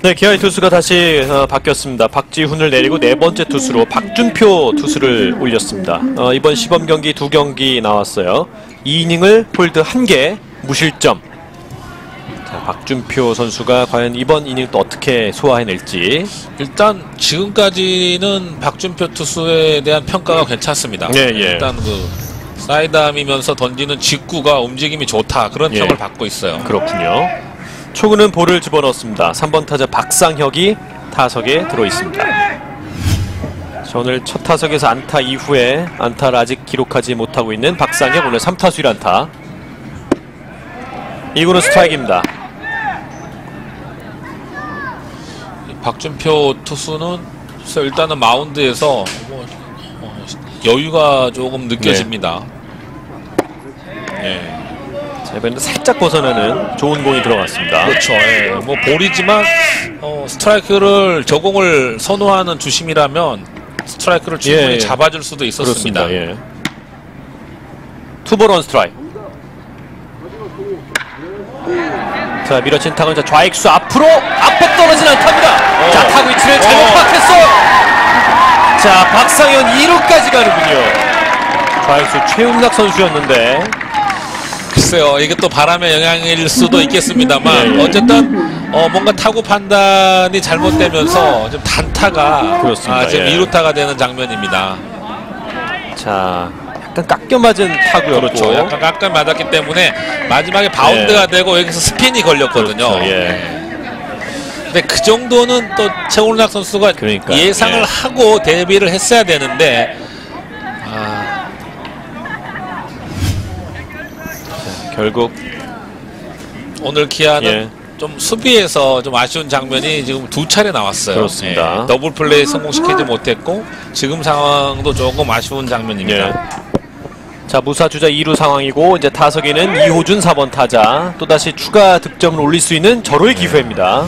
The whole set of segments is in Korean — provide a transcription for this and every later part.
네, 기아의 투수가 다시 어, 바뀌었습니다. 박지훈을 내리고 네 번째 투수로 박준표 투수를 올렸습니다. 어, 이번 시범 경기 두 경기 나왔어요. 2이닝을 홀드 1개, 무실점. 자, 박준표 선수가 과연 이번 이닝 또 어떻게 소화해낼지. 일단 지금까지는 박준표 투수에 대한 평가가 괜찮습니다. 예, 예. 일단 그 사이드암이면서 던지는 직구가 움직임이 좋다 그런 예. 평을 받고 있어요. 그렇군요. 초구는 볼을 집어넣습니다. 3번 타자 박상혁이 타석에 들어 있습니다. 자, 오늘 첫 타석에서 안타 이후에 안타를 아직 기록하지 못하고 있는 박상혁 오늘 3타수 1안타. 2구는 스트라이크입니다. 이 박준표 투수는 일단은 마운드에서 뭐, 어, 여유가 조금 느껴집니다. 예. 자, 이번에는 살짝 벗어나는 좋은 공이 들어갔습니다. 그렇죠. 예. 뭐 볼이지만 어, 스트라이크를 저공을 선호하는 주심이라면 스트라이크를 충분히 예. 잡아줄 수도 있었습니다. 그렇습니다. 예. 투볼 원 스트라이크. 자 밀어친 타구는 자 좌익수 앞으로 앞에 떨어진 안타입니다. 자 타구 위치를 잘못 어. 파악했어요. 자 박상현 2루까지 가는군요. 좌익수 최웅락 선수였는데 글쎄요, 이게 또 바람의 영향일 수도 있겠습니다만 예, 예. 어쨌든 어, 뭔가 타구 판단이 잘못되면서 좀 단타가 그렇습니다, 아, 지금 예. 2루타가 되는 장면입니다. 자 약간 깎여 맞은 타구였고 그렇죠. 약간 깎아 맞았기 때문에 마지막에 바운드가 되고 여기서 스핀이 걸렸거든요. 예. 그렇죠, 예. 근데 그 정도는 또 최원락 선수가 그러니까요. 예상을 예. 하고 대비를 했어야 되는데 결국 오늘 기아는 예. 좀 수비에서 좀 아쉬운 장면이 지금 두 차례 나왔어요. 그렇습니다. 예, 더블 플레이 성공시키지 못했고 지금 상황도 조금 아쉬운 장면입니다. 예. 자 무사 주자 2루 상황이고 이제 타석에는 이호준 4번 타자 또다시 추가 득점을 올릴 수 있는 절호의 기회입니다.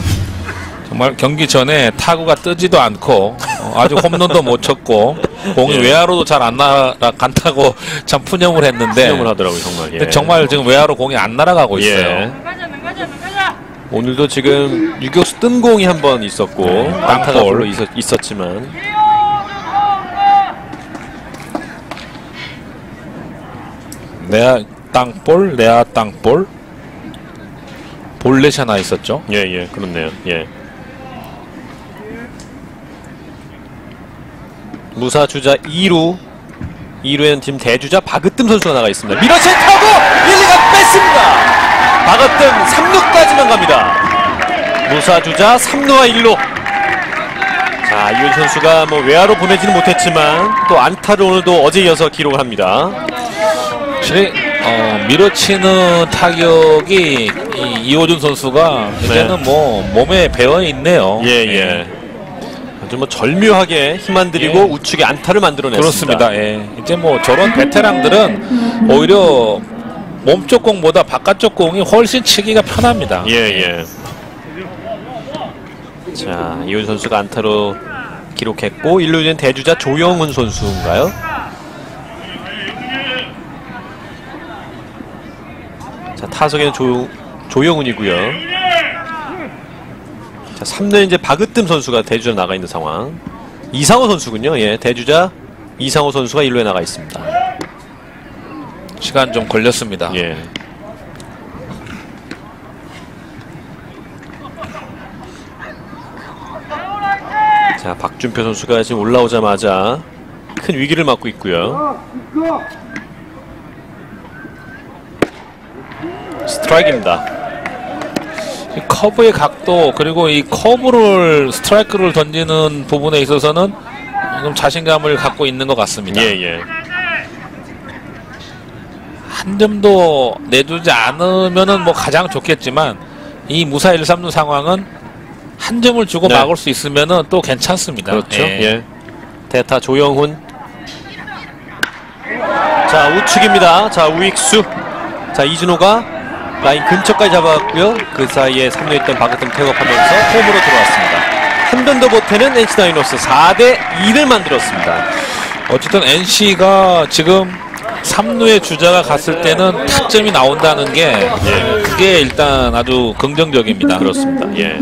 정말 경기 전에 타구가 뜨지도 않고 어, 아주 홈런도 못 쳤고 공이 예. 외야로도 잘 안 날아간다고 참 푸념을 했는데 수영을 하더라고요 정말. 예. 정말 지금 외야로 공이 안 날아가고 있어요. 예. 나가자 나가자 오늘도 지금 유격수 뜬 공이 한 번 있었고 네, 안타가 땅볼. 별로 있었, 있었지만 내야 땅볼, 내야 땅볼 볼넷이 하나 있었죠. 예예 그렇네요. 예. 무사 주자 2루 2루에는 지금 대주자 박으뜸 선수가 나가 있습니다. 밀어친 타고 1, 2가 뺐습니다. 박으뜸 3루까지만 갑니다. 무사 주자 3루와 1루. 자 이윤 선수가 뭐 외야로 보내지는 못했지만 또 안타를 오늘도 어제 이어서 기록을 합니다. 확실히 어, 밀어치는 타격이 이, 이호준 선수가 이제는 뭐 몸에 배어 있네요. 네. 예예. 아주 뭐 절묘하게 힘안 들이고 예. 우측에 안타를 만들어냈습니다. 그렇습니다. 예. 이제 뭐 저런 베테랑들은 오히려 몸쪽 공보다 바깥쪽 공이 훨씬 치기가 편합니다. 예, 예. 자, 이훈 선수가 안타로 기록했고 1루는 대주자 조영훈 선수인가요? 자, 타석에는 조, 조영훈이고요. 자, 3루에 이제 박으뜸 선수가 대주자 나가 있는 상황. 이상호 선수군요. 예, 대주자 이상호 선수가 1루에 나가 있습니다. 시간 좀 걸렸습니다. 예. 자, 박준표 선수가 지금 올라오자마자 큰 위기를 맞고 있고요. 스트라이크입니다. 이 커브의 각도 그리고 이 커브를 스트라이크를 던지는 부분에 있어서는 좀 자신감을 갖고 있는 것 같습니다. 예, 예. 한 점도 내주지 않으면은 뭐 가장 좋겠지만 이 무사 1, 3루 상황은 한 점을 주고 네. 막을 수 있으면은 또 괜찮습니다. 그렇죠. 예. 예. 대타 조영훈. 자, 우측입니다. 자, 우익수. 자, 이준호가 라인 근처까지 잡았고요. 그 사이에 3루에 있던 박으뜸 태업하면서 홈으로 들어왔습니다. 한 변도 못해는 NC 다이노스 4대 2를 만들었습니다. 어쨌든 NC가 지금 3루의 주자가 갔을 때는 타점이 나온다는 게 그게 일단 아주 긍정적입니다. 그렇습니다. 예.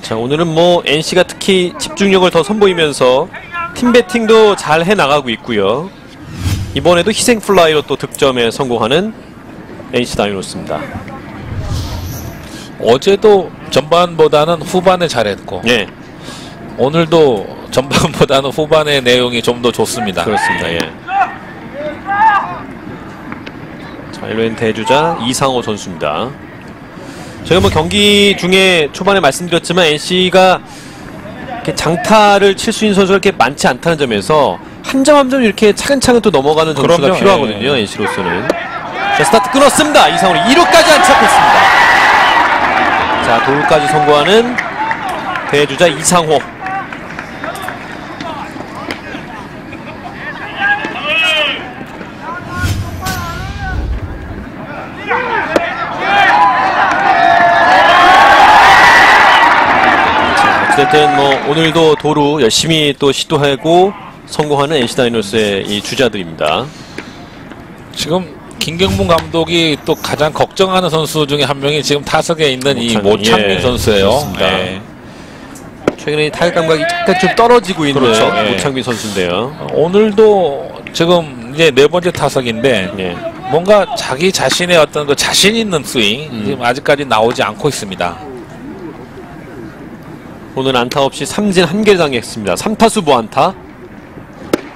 자 오늘은 뭐 NC가 특히 집중력을 더 선보이면서 팀 배팅도 잘 해 나가고 있고요. 이번에도 희생 플라이로 또 득점에 성공하는 NC 다이노스입니다. 어제도 전반보다는 후반에 잘했고 예, 오늘도 전반보다는 후반의 내용이 좀 더 좋습니다. 그렇습니다. 예. 자, 1루엔 대주자 이상호 선수입니다. 저희가 뭐 경기 중에 초반에 말씀드렸지만 NC가 장타를 칠 수 있는 선수가 이렇게 많지 않다는 점에서 한 점 한 점 이렇게 차근차근 또 넘어가는 점수가 그럼요. 필요하거든요. 예. NC로서는. 자, 스타트 끊었습니다. 이상호는 2루까지 안착했습니다. 자, 도루까지 성공하는 대주자 이상호. 어쨌든 뭐 오늘도 도루 열심히 또 시도하고 성공하는 NC 다이노스의 이 주자들입니다. 지금 김경문 감독이 또 가장 걱정하는 선수 중에 한 명이 지금 타석에 있는 이 모창민. 예, 선수예요. 예. 최근에 이 타격 감각이 약간 좀 떨어지고 있는 그렇죠. 예. 모창민 선수인데요. 오늘도 지금 이제 네 번째 타석인데 예. 뭔가 자기 자신의 어떤 그 자신 있는 스윙 음. 지금 아직까지 나오지 않고 있습니다. 오늘 안타 없이 삼진 한 개를 당했습니다. 3타수 무안타.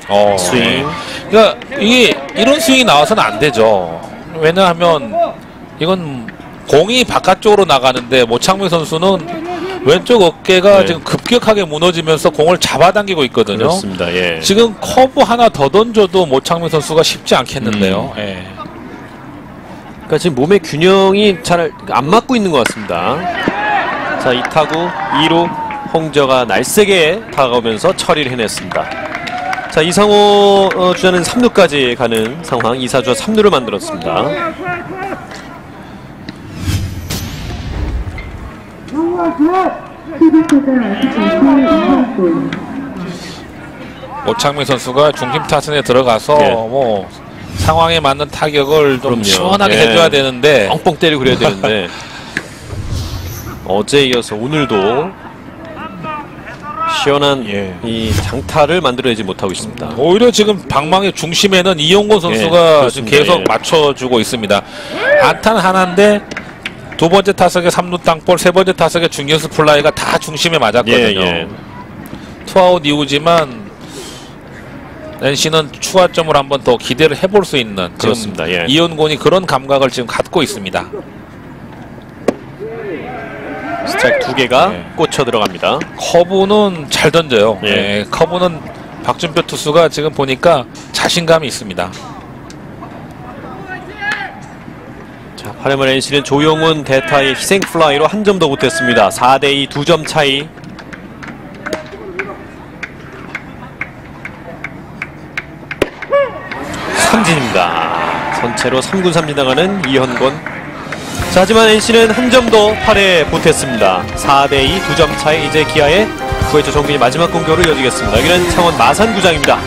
어, 스윙. 예. 그러니까 이게 이런 스윙이 나와서는 안 되죠. 왜냐하면 이건 공이 바깥쪽으로 나가는데 모창민 선수는 왼쪽 어깨가 네. 지금 급격하게 무너지면서 공을 잡아당기고 있거든요. 그렇습니다. 예. 지금 커브 하나 더 던져도 모창민 선수가 쉽지 않겠는데요. 음. 예. 그러니까 지금 몸의 균형이 잘 안 맞고 있는 것 같습니다. 자, 이 타구 2루 홍저가 날쌔게 다가오면서 처리를 해냈습니다. 자, 이상호 어, 주자는 3루까지 가는 상황. 이사주와 3루를 만들었습니다. 모창민 선수가 중심 타선에 들어가서 예. 뭐 상황에 맞는 타격을 좀 그럼요. 시원하게 예. 해줘야 되는데 뻥뻥 때리고 그래야 되는데 어제 이어서 오늘도 시원한 예. 이 장타를 만들어내지 못하고 있습니다. 오히려 지금 방망이 중심에는 이용곤 선수가 그렇습니다. 지금 계속 예. 맞춰주고 있습니다. 안타는 하나인데 두 번째 타석에 3루 땅볼, 세 번째 타석에 중견수 플라이가 다 중심에 맞았거든요. 예, 예. 투아웃 이후지만 NC는 추가점을 한번 더 기대를 해볼 수 있는 그렇습니다. 예. 이연곤이 그런 감각을 지금 갖고 있습니다. 스트라이크 두 개가 예. 꽂혀 들어갑니다. 커브는 잘 던져요. 예. 예, 커브는 박준표 투수가 지금 보니까 자신감이 있습니다. 자, 8회말 NC는 조용훈 대타의 희생 플라이로 한 점 더 못했습니다. 4대2 두 점 차이. 삼진입니다. 선체로 3군 삼진 당하는 이현권. 자, 하지만 NC는 한 점도 8회 보탰습니다. 4대2 두 점 차이 이제 기아의 9회초 정빈이 마지막 공격으로 이어지겠습니다. 여기는 창원 마산구장입니다.